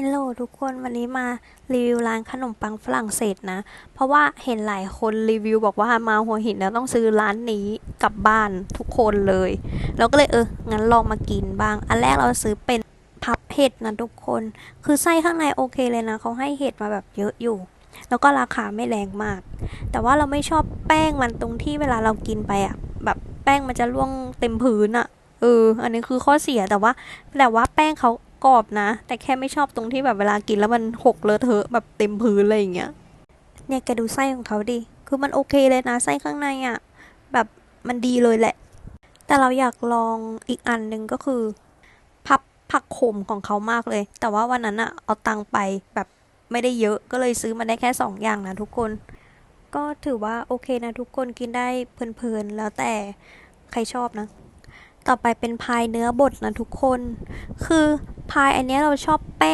ฮลโหลทุกคนวันนี้มารีวิวร้านขนมปังฝรั่งเศสนะ เพราะว่าเห็นหลายคนรีวิวบอกว่ามาหัวหินแล้วต้องซื้อร้านนี้กลับบ้านทุกคนเลย เราก็เลยเอองั้นลองมากินบ้าง อันแรกเราซื้อเป็นพับเห็ดนะทุกคน คือไส้ข้างในโอเคเลยนะเขาให้เห็ดมาแบบเยอะอยู่ แล้วก็ราคาไม่แรงมาก แต่ว่าเราไม่ชอบแป้งมันตรงที่เวลาเรากินไปอะแบบแป้งมันจะล่วงเต็มพื้นอะเออ อันนี้คือข้อเสียแต่ว่าแต่ว่าแป้งเขา กรอบนะ แต่แค่ไม่ชอบตรงที่แบบเวลากินแล้วมันหกเลอะเทอะแบบเต็มพื้นอะไรอย่างเงี้ยเนี่ยแกดูไส้ของเขาดิ คือมันโอเคเลยนะไส้ข้างในอะ่ะ แบบมันดีเลยแหละ แต่เราอยากลองอีกอันหนึ่งก็คือ พับผักขมของเขามากเลย แต่ว่าวันนั้นอะเอาตังไปแบบไม่ได้เยอะก็เลยซื้อมาได้แค่สองอย่างนะทุกคน ก็ถือว่าโอเคนะทุกคนกินได้เพลินๆแล้วแต่ใครชอบนะ ต่อไปเป็นพายเนื้อบดนะทุกคน คือ พายอันนี้เราชอบแป้ง